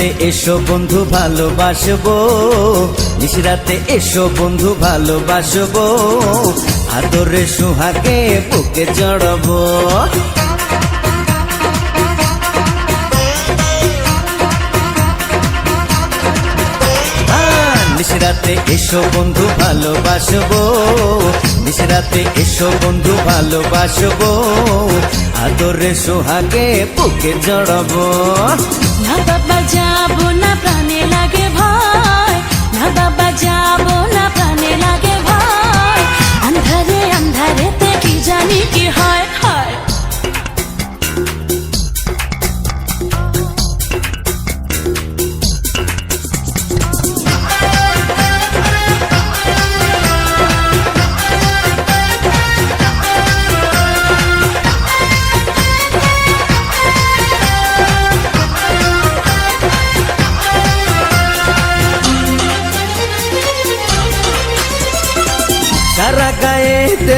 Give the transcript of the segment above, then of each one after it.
নিশরাতে এসো বন্ধু ভালোবাসবো। নিশরাতে এসো বন্ধু ভালোবাসবো। আদরে সুহাকে বুকে চড়বো। নিশরাতে এসো বন্ধু, ভালোবাসবো। নিশরাতে এসো বন্ধু, ভালোবাসবো। আদরে সোহাগে বুকে জড়াবো। না বাবা, যাব না, প্রাণে লাগে ভয়। না বাবা, যাব না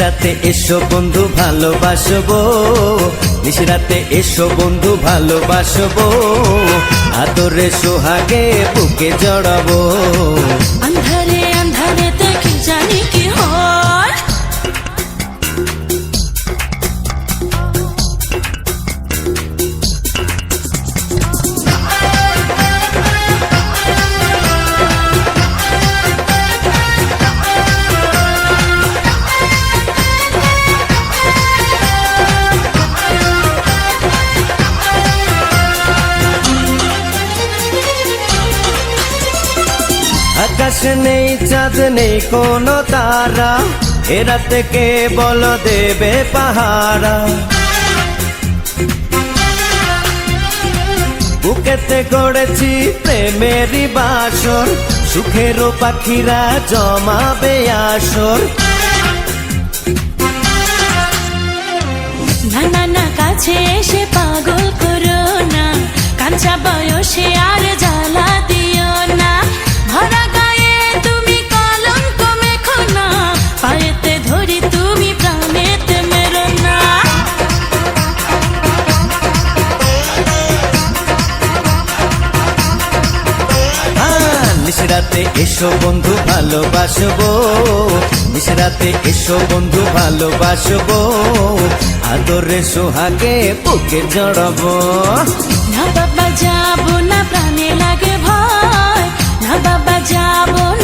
নিশরাতে এসো বন্ধু ভালোবাসবো। নিশিরাতে এসো বন্ধু ভালোবাসবো। আদরে সোহাগে বুকে জড়াবো। আন্ধারে আকাশ নেই, চাঁদ নেই, কোনো তারা। এরা থেকে বল দেবে পাহারা? বুকেতে গড়েছি প্রেমেরই বাসর সুখেরও পাখিরা জমাবে আসর। না না না, কাছে এসে পাগল করো না। কাঁচা বয়সে আর জ্বালা দিও না। ভরা পায়েতে ধরি তুমি প্রাণেতে মেরো না। আহ, এসো বন্ধু ভালোবাসবো। নিশরাতে এসো বন্ধু ভালোবাসবো। আদরে সোহাগে বুকে জড়াবো। না বাবা যাব না প্রাণে লাগে ভয়। না বাবা যাব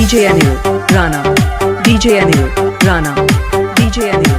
DJ Anil, Rana. DJ Anil, Rana. DJ Anil.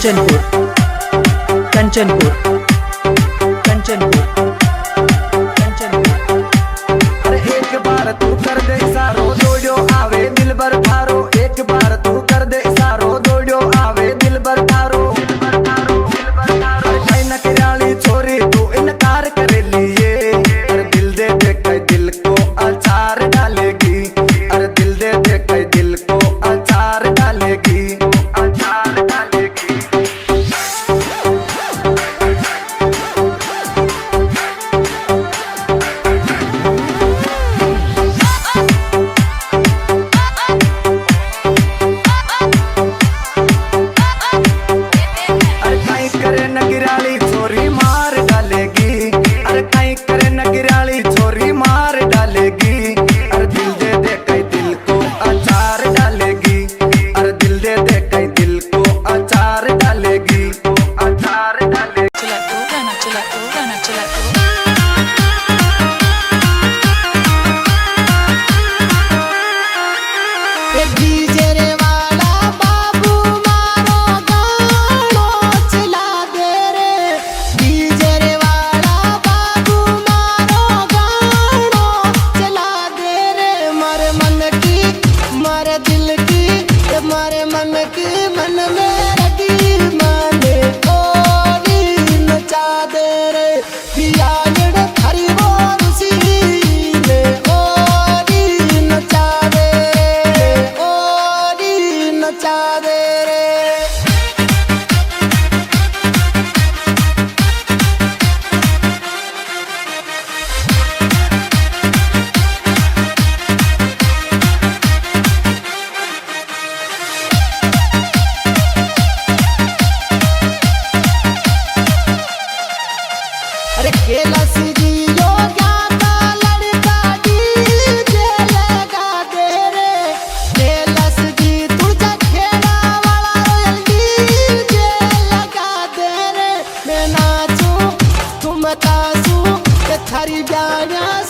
Kanchanpur. Kanchanpur.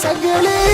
सगळी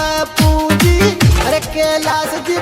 पप्पू जी अरे कैलाश जी